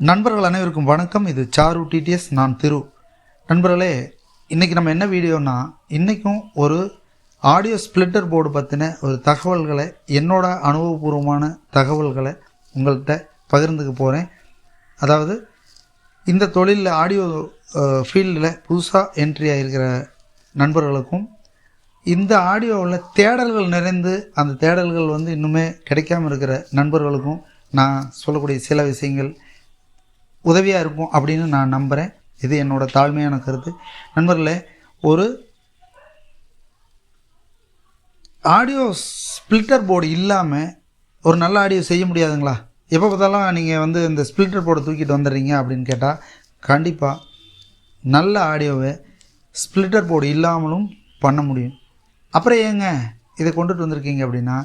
நண்பர்கள் அனைவருக்கும் வணக்கம். இது சாரு டிடிஎஸ் நான் திரு. நண்பர்களே இன்றைக்கி நம்ம என்ன வீடியோனா இன்றைக்கும் ஒரு ஆடியோ ஸ்ப்ளிட்டர் போர்டு பற்றின ஒரு தகவல்களை என்னோட அனுபவபூர்வமான தகவல்களை உங்கள்கிட்ட பகிர்ந்துக்க போகிறேன் அதாவது இந்த தொழிலில் ஆடியோ ஃபீல்டில் புதுசாக என்ட்ரி ஆகிருக்கிற நண்பர்களுக்கும் இந்த ஆடியோவில் தேடல்கள் நிறைந்து அந்த தேடல்கள் வந்து இன்னுமே கிடைக்காம இருக்கிற நண்பர்களுக்கும் நான் சொல்லக்கூடிய சில விஷயங்கள் உதவியாக இருக்கும் அப்படின்னு நான் நம்புகிறேன் இது என்னோட தாழ்மையான கருத்து. நண்பர்களே ஒரு ஆடியோ ஸ்பிளிட்டர் போர்டு இல்லாமல் ஒரு நல்ல ஆடியோ செய்ய முடியாதுங்களா? எப்போ பார்த்தாலும் நீங்கள் வந்து இந்த ஸ்பிளிட்டர் போர்டை தூக்கிட்டு வந்துடுறீங்க அப்படின்னு கேட்டால் கண்டிப்பாக நல்ல ஆடியோவை ஸ்பிளிட்டர் போர்டு இல்லாமலும் பண்ண முடியும். அப்புறம் ஏங்க இதை கொண்டுட்டு வந்திருக்கீங்க அப்படின்னா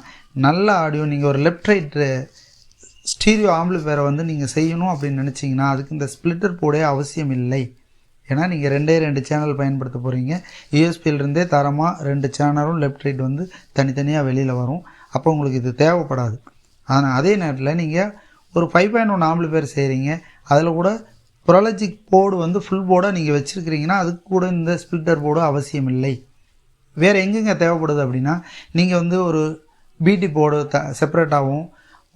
நல்ல ஆடியோ நீங்கள் ஒரு லெஃப்ட் ரைட்டு ஸ்டீரியோ ஆம்பிளிஃபயரை வந்து நீங்கள் செய்யணும் அப்படின்னு நினச்சிங்கன்னா அதுக்கு இந்த ஸ்ப்ளிட்டர் போர்டே அவசியம் இல்லை. ஏன்னா நீங்கள் ரெண்டே ரெண்டு சேனல் பயன்படுத்த போகிறீங்க யூஎஸ்பியிலிருந்தே தரமாக ரெண்டு சேனலும் லெஃப்ட் ரைட் வந்து தனித்தனியாக வெளியில் வரும். அப்போ உங்களுக்கு இது தேவைப்படாது. ஆனால் அதே நேரத்தில் நீங்கள் ஒரு ஃபைவ் பாயிண்ட் ஒன் ஆம்பிளிஃபயர் செய்கிறீங்க அதில் கூட ப்ரொலஜிக் போர்டு வந்து ஃபுல் போர்டாக நீங்கள் வச்சுருக்கிறீங்கன்னா அதுக்கு கூட இந்த ஸ்ப்ளிட்டர் போர்டு அவசியம் இல்லை. வேறு எங்கெங்கே தேவைப்படுது அப்படின்னா நீங்கள் வந்து ஒரு பிடி போர்டு த செப்பரேட்டாகவும்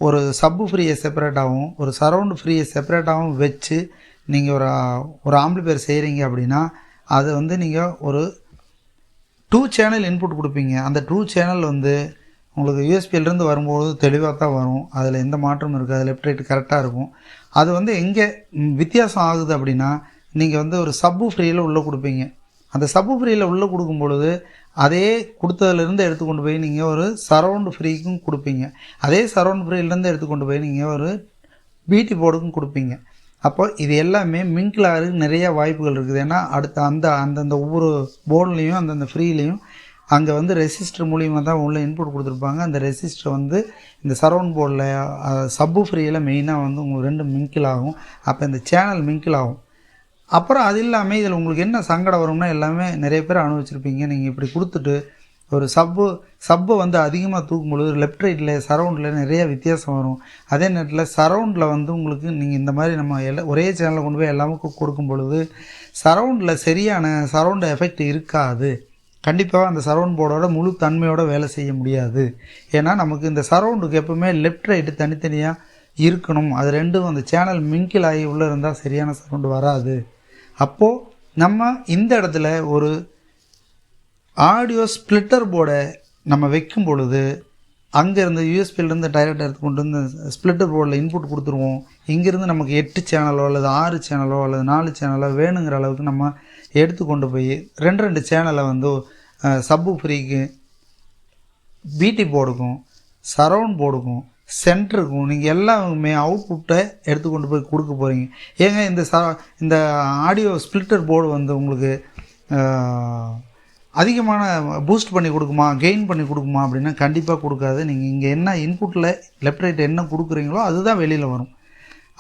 ஒரு சப்பு ஃப்ரீயை செப்பரேட்டாகவும் ஒரு சரவுண்டு ஃப்ரீயை செப்பரேட்டாகவும் வச்சு நீங்கள் ஒரு ஒரு ஆம்பிளிஃபயர் செய்கிறீங்க அப்படின்னா அது வந்து நீங்கள் ஒரு டூ சேனல் இன்புட் கொடுப்பீங்க. அந்த டூ சேனல் வந்து உங்களுக்கு யூஎஸ்பியிலேருந்து வரும்போது தெளிவாக தான் வரும். அதில் எந்த மாற்றமும் இருக்காது. லெஃப்ட் ரைட் கரெக்டாக இருக்கும். அது வந்து எங்கே வித்தியாசம் ஆகுது அப்படின்னா நீங்கள் வந்து ஒரு சப்பு ஃப்ரீயில் உள்ளே கொடுப்பீங்க. அந்த சப்பு ஃப்ரீயில் உள்ளே கொடுக்கும் பொழுது அதே கொடுத்ததுலேருந்து எடுத்து கொண்டு போய் நீங்கள் ஒரு சரவுண்டு ஃப்ரீக்கும் கொடுப்பீங்க. அதே சரவுண்ட் ஃப்ரீலேருந்து எடுத்து கொண்டு போய் நீங்கள் ஒரு பிடி போர்டுக்கும் கொடுப்பீங்க. அப்போ இது எல்லாமே மிங்கிள் ஆகிறதுக்கு நிறையா வாய்ப்புகள் இருக்குது. ஏன்னா அடுத்த அந்த அந்தந்த ஒவ்வொரு போர்ட்லேயும் அந்தந்த ஃப்ரீலேயும் அங்கே வந்து ரெசிஸ்டர் மூலியமாக தான் உள்ள இன்புட் கொடுத்துருப்பாங்க. அந்த ரெசிஸ்டர் வந்து இந்த சரவுண்ட் போர்டில் சப்பு ஃப்ரீயில் மெயினாக வந்து உங்களுக்கு ரெண்டு மிங்கிள் ஆகும் அப்போ இந்த சேனல் மிங்கிள் ஆகும் அப்புறம் அது இல்லாமல் இதில் உங்களுக்கு என்ன சங்கடம் வரும்னா எல்லாமே நிறைய பேர் அனுபவிச்சிருப்பீங்க. நீங்கள் இப்படி கொடுத்துட்டு ஒரு சப்பு சப்பை வந்து அதிகமாக தூக்கும் பொழுது லெஃப்ட் ரைட்டில் சரவுண்டில் நிறைய வித்தியாசம் வரும். அதே நேரத்தில் சரவுண்டில் வந்து உங்களுக்கு நீங்கள் இந்த மாதிரி நம்ம எல்லா ஒரே சேனலில் கொண்டு போய் எல்லாமே கொடுக்கும் பொழுது சரவுண்டில் சரியான சரவுண்டு எஃபெக்ட் இருக்காது. கண்டிப்பாக அந்த சரவுண்ட் போர்டோட முழு தன்மையோட வேலை செய்ய முடியாது. ஏன்னா நமக்கு இந்த சரவுண்டுக்கு எப்பவுமே லெஃப்ட் ரைட்டு தனித்தனியாக இருக்கணும். அது ரெண்டும் அந்த சேனல் மிங்கில் ஆகி உள்ளே இருந்தால் சரியான சரவுண்டு வராது. அப்போது நம்ம இந்த இடத்துல ஒரு ஆடியோ ஸ்ப்ளிட்டர் போர்டை நம்ம வைக்கும் பொழுது அங்கேருந்து யூஎஸ்பியிலேருந்து டைரக்ட் எடுத்து கொண்டு வந்து ஸ்ப்ளிட்டர் போர்டில் இன்புட் கொடுத்துருவோம். இங்கேருந்து நமக்கு எட்டு சேனலோ அல்லது ஆறு சேனலோ அல்லது நாலு சேனலோ வேணுங்கிற அளவுக்கு நம்ம எடுத்து கொண்டு போய் ரெண்டு ரெண்டு சேனலை வந்து சப்பு ஃப்ரீக்கு பிடி போர்டுக்கும் சரவுண்ட் போர்டுக்கும் சென்டருக்கும் நீங்கள் எல்லாமே அவுட்புட்டை எடுத்து கொண்டு போய் கொடுக்க போகிறீங்க ஏங்க இந்த ச இந்த ஆடியோ ஸ்பிளிட்டர் போர்டு வந்து உங்களுக்கு அதிகமான பூஸ்ட் பண்ணி கொடுக்குமா கெயின் பண்ணி கொடுக்குமா அப்படின்னா கண்டிப்பாக கொடுக்காது. நீங்கள் இங்கே என்ன இன்புட்டில் லெஃப்ட் ரைட் என்ன கொடுக்குறீங்களோ அதுதான் வெளியில் வரும்.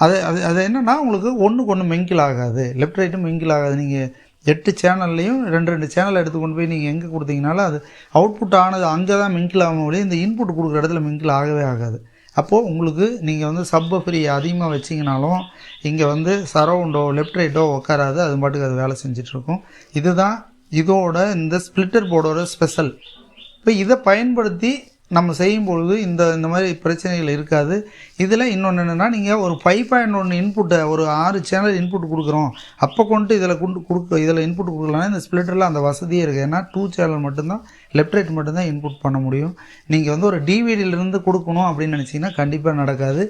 அது அது அது என்னென்னா உங்களுக்கு ஒன்றுக்கு ஒன்று மிங்கில் ஆகாது. லெஃப்ட் ரைட்டும் மிங்கில் ஆகாது. நீங்கள் எட்டு சேனல்லையும் ரெண்டு ரெண்டு சேனல் எடுத்து கொண்டு போய் நீங்கள் எங்கே கொடுத்தீங்கனாலும் அது அவுட்புட் ஆனது அங்கே தான் மிங்கில் ஆகும். இந்த இன்புட் கொடுக்குற இடத்துல மிங்கில் ஆகவே ஆகாது. அப்போது உங்களுக்கு நீங்கள் வந்து சப்ப ஃப்ரீ அதிகமாக வச்சிங்கனாலும் இங்கே வந்து சரவுண்டோ லெஃப்ட் ரைட்டோ உட்காராது அது பாட்டுக்கு அது வேலை செஞ்சிட்ருக்கும். இதுதான் இதோட இந்த ஸ்ப்ளிட்டர் போர்டோட ஸ்பெஷல் இப்போ இதை பயன்படுத்தி நம்ம செய்யும் பொழுது இந்த இந்த மாதிரி பிரச்சனைகள் இருக்காது. இதில் இன்னொன்று என்னென்னா நீங்கள் ஒரு ஃபைவ் பாயிண்ட் ஒன்று இன்புட்டை ஒரு ஆறு சேனல் இன்புட் கொடுக்குறோம். அப்போ கொண்டு இதில் கொண்டு கொடுக்க இதில் இன்புட் கொடுக்கலன்னா இந்த ஸ்பிளிட்டரில் அந்த வசதியே இருக்குது. ஏன்னா டூ சேனல் மட்டும்தான் லெஃப்ட் ரைட் மட்டும்தான் இன்புட் பண்ண முடியும். நீங்கள் வந்து ஒரு டிவிடியிலிருந்து கொடுக்கணும் அப்படின்னு நினச்சிங்கன்னா கண்டிப்பாக நடக்காது.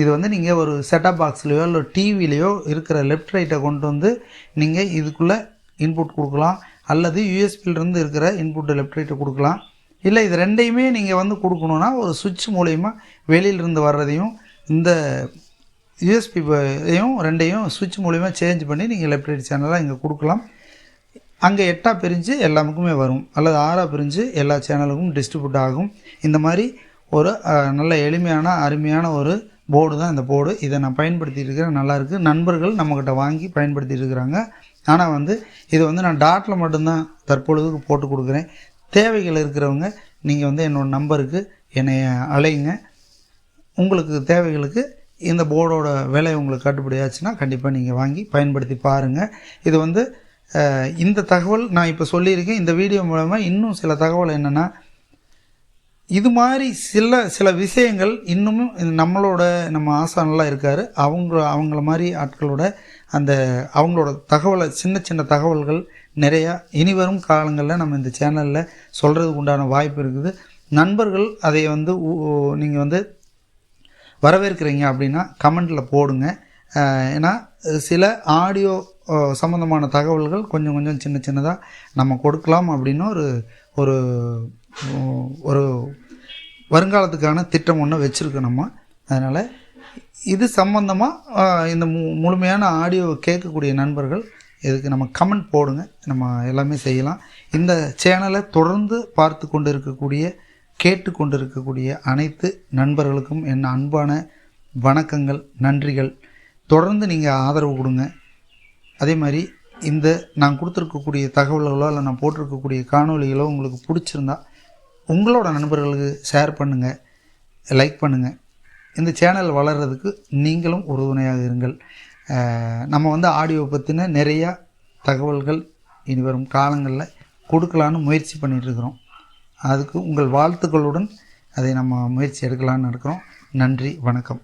இது வந்து நீங்கள் ஒரு செட்டப் பாக்ஸ்லேயோ இல்லை டிவிலேயோ இருக்கிற லெஃப்ட் ரைட்டை கொண்டு வந்து நீங்கள் இதுக்குள்ளே இன்புட் கொடுக்கலாம். அல்லது யூஎஸ்பியிலிருந்து இருக்கிற இன்புட் லெஃப்ட் ரைட்டை கொடுக்கலாம். இல்லை இது ரெண்டையுமே நீங்கள் வந்து கொடுக்கணுன்னா ஒரு சுவிட்ச் மூலயமா வெளியிலிருந்து வர்றதையும் இந்த யூஎஸ்பி இதையும் ரெண்டையும் சுவிட்ச் மூலிமா சேஞ்ச் பண்ணி நீங்கள் லெஃப்ட் ரைட் சேனலாக இங்கே கொடுக்கலாம். அங்கே எட்டாக பிரிஞ்சு எல்லாமுக்குமே வரும். அல்லது ஆறாக பிரிஞ்சு எல்லா சேனலுக்கும் டிஸ்ட்ரிபியூட் ஆகும். இந்த மாதிரி ஒரு நல்ல எளிமையான அருமையான ஒரு போர்டு தான் இந்த போர்டு இதை நான் பயன்படுத்திட்டு இருக்கிறேன். நல்லாயிருக்கு நண்பர்கள் நம்மக்கிட்ட வாங்கி பயன்படுத்திட்டு இருக்கிறாங்க. ஆனால் வந்து இது வந்து நான் டாட்டில் மட்டும்தான் தற்பொழுதுக்கு போட்டு கொடுக்குறேன். தேவைகள் இருக்கிறவங்க நீங்கள் வந்து என்னோட நம்பருக்கு என்னை அழைங்க உங்களுக்கு தேவைகளுக்கு இந்த போர்டோட விலை உங்களுக்கு கட்டுப்படி ஆச்சுன்னா கண்டிப்பாக நீங்கள் வாங்கி பயன்படுத்தி பாருங்கள் இது வந்து இந்த தகவல் நான் இப்போ சொல்லியிருக்கேன். இந்த வீடியோ மூலமாக இன்னும் சில தகவல் என்னென்னா இது மாதிரி சில சில விஷயங்கள் இன்னமும் நம்மளோட நம்ம ஆசானெலாம் இருக்கார். அவங்க அவங்கள மாதிரி ஆட்களோட அந்த அவங்களோட தகவலை சின்ன சின்ன தகவல்கள் நிறையா இனி வரும் காலங்களில் நம்ம இந்த சேனலில் சொல்கிறதுக்கு உண்டான வாய்ப்பு இருக்குது. நண்பர்கள் அதை வந்து நீங்கள் வந்து வரவேற்கிறீங்க அப்படின்னா கமெண்டில் போடுங்க. ஏன்னா சில ஆடியோ சம்மந்தமான தகவல்கள் கொஞ்சம் கொஞ்சம் சின்ன சின்னதாக நம்ம கொடுக்கலாம் அப்படின்னு ஒரு ஒரு ஒரு வருங்காலத்துக்கான திட்டம் ஒன்று வச்சுருக்கோம் நம்ம. அதனால் இது சம்மந்தமாக இந்த மு முழுமையான ஆடியோ கேட்கக்கூடிய நண்பர்கள் இதுக்கு நம்ம கமெண்ட் போடுங்க. நம்ம எல்லாமே செய்யலாம். இந்த சேனலை தொடர்ந்து பார்த்து கொண்டு இருக்கக்கூடிய கேட்டு கொண்டு இருக்கக்கூடிய அனைத்து நண்பர்களுக்கும் என் அன்பான வணக்கங்கள் நன்றிகள். தொடர்ந்து நீங்கள் ஆதரவு கொடுங்க. அதே மாதிரி இந்த நான் கொடுத்துருக்கக்கூடிய தகவல்களோ இல்லை நான் போட்டிருக்கக்கூடிய காணொலிகளோ உங்களுக்கு பிடிச்சிருந்தா உங்களோட நண்பர்களுக்கு ஷேர் பண்ணுங்கள் லைக் பண்ணுங்கள் இந்த சேனல் வளர்கிறதுக்கு நீங்களும் உறுதுணையாக இருங்கள். நம்ம வந்து ஆடியோ பற்றின நிறையா தகவல்கள் இனி வரும் காலங்களில் கொடுக்கலான்னு முயற்சி பண்ணிட்டு இருக்கிறோம். அதுக்கு உங்கள் வாழ்த்துக்களுடன் அதை நம்ம முயற்சி எடுக்கலான்னு இருக்கிறோம். நன்றி வணக்கம்.